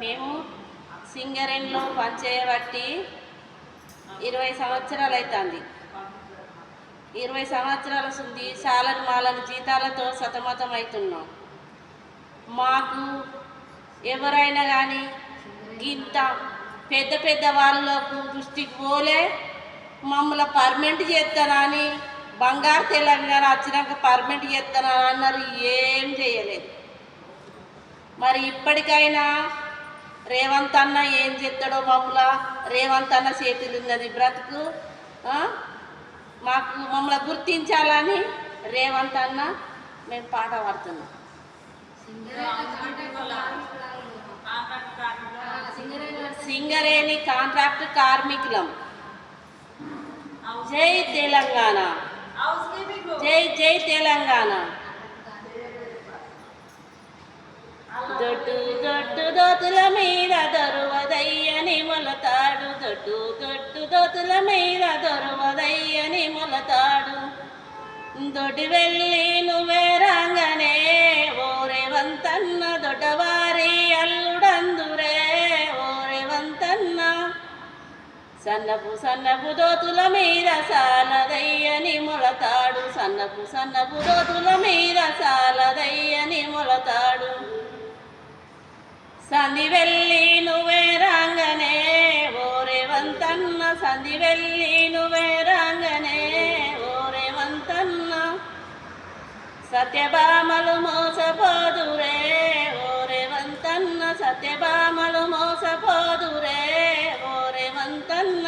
మేము సింగరేణిలో పనిచేయబట్టి ఇరవై సంవత్సరాలు అవుతుంది ఇరవై సంవత్సరాల సుంది సాలను మాలను జీతాలతో సతమతం అవుతున్నాం మాకు ఎవరైనా కానీ ఇంత పెద్ద పెద్ద వాళ్ళకు దృష్టికి పోలే మమ్మల్ని పర్మనెంట్ చేస్తానా అని బంగారు తెలంగాణ వచ్చినాక పర్మనెంట్ చేస్తానా అన్నారు ఏం చేయలేదు. మరి ఇప్పటికైనా రేవంత్ అన్న ఏం చేస్తాడో మమ్మల్ని రేవంత్ అన్న చేతులు ఉన్నది బ్రతుకు మాకు మమ్మల్ని గుర్తించాలని రేవంత్ అన్న మేము పాట పడుతున్నాం. సింగరేణి కాంట్రాక్ట్ కార్మికులం. జై తెలంగాణ. జై జై తెలంగాణ. దొడ్డు దొడ్డు దోతుల మీద దొరువదయ్యని మొలతాడు. దొడ్డు దొడ్డు దోతుల మీద దొరువదయ్యని మొలతాడు. దొడ్డి వెళ్ళి నువ్వే రాగానే ఓరే వంతన్న దొడ్డవారి అల్లుడందురే ఓరే వంతన్న. సన్నపు సన్నపు దోతుల మీద సాలదయ్యని మొలతాడు. సన్నపు సన్నపు దోతుల మీద సాలదయ్యని మొలతాడు. సంధి వెళ్ళి నువ్వే రాంగనే ఓరే వంతన్న సంధి వెళ్ళి నువ్వే రాంగనే ఓరే వంతన్న. సత్యభామలు మోసపోదురే ఓరే వంతన్న సత్యభామలు మోసపోదురే ఓరే వంతన్న.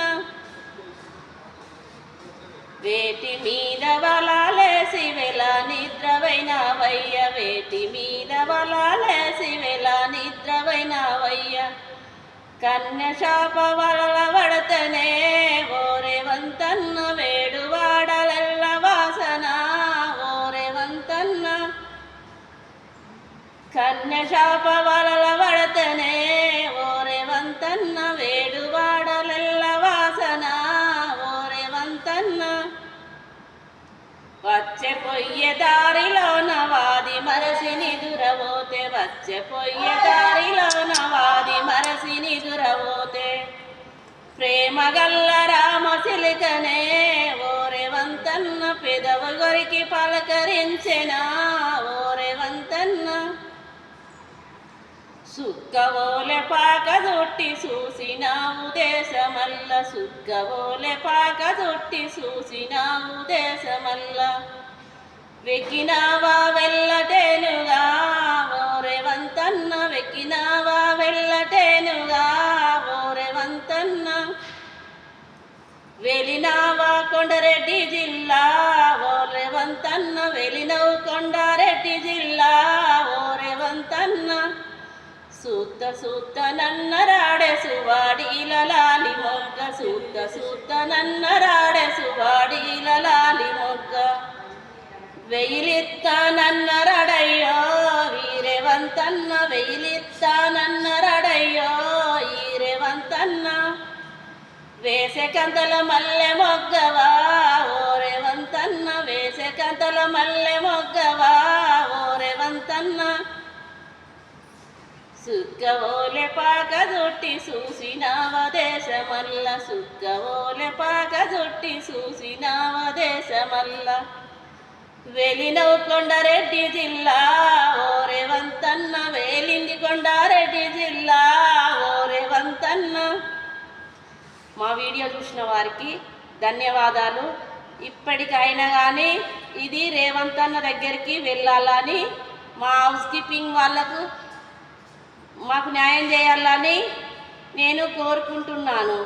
వేటి మీద వలాలేసి వెల నిద్రవైన వయ్య వేటి మీద వలాలేసి వెల నిద్రవైన కన్యశాప కన్య వలల వడతనే ఓరే వంతన్న వేడు వాసన ఓరే వంతన్న. కన్య శాప వలల వడతనే ఓరే వంతన్న వేడు వాసన ఓరే వంతన్న. వచ్చే పొయ్యే దారిలోన వాది మరసిని నిదురబోతే వచ్చే దారిలోన వారి నవాది మరసి నిదురబోతే ప్రేమ గల్ల రామ సిలికనే ఓరే వంతన్న పెదవ గొరికి పలకరించెనా ఓరే వంతన్న. సుక్కవోలె పాక దొట్టి చూసినావు దేశమల్ల సుక్కవోలె పాక దొట్టి చూసినావు దేశమల్ల. వెక్కినావా వెళ్ళటేనుగా వెలినావా కొండరెడ్డి జిల్లా ఓరే వంతన్న వెలినవు కొండారెడ్డి జిల్లా ఓరే వంతన్న సూత సూత నన్నరాడే సువాడీల లాలి మొగ్గ సూత సూత నన్నరాడే సువాడీల లాలి మొగ్గ వెయిలిత్తా నన్నరడయ్యో వీరేవంతన్న వెయిలిత్తా నన్నరడయ్యో వేసే కంతల మల్లె మొగ్గవా? ఓరే వంతన్న వేసే కంతల మల్లె మొగ్గవా? ఓరే వంతన్న. సుక్కవోలె పాక దొట్టి చూసినావ దేశమల్ల. సుక్కవోలె పాక దొట్టి చూసినావ దేశమల్ల. వెలినవు కొండారెడ్డి జిల్లా ఓరే మా వీడియో చూసిన వారికి ధన్యవాదాలు. ఇప్పటికైనా కానీ ఇది రేవంత్ అన్న దగ్గరికి వెళ్ళాలని మా హౌస్ కీపింగ్ వాళ్ళకు మాకు న్యాయం చేయాలని నేను కోరుకుంటున్నాను.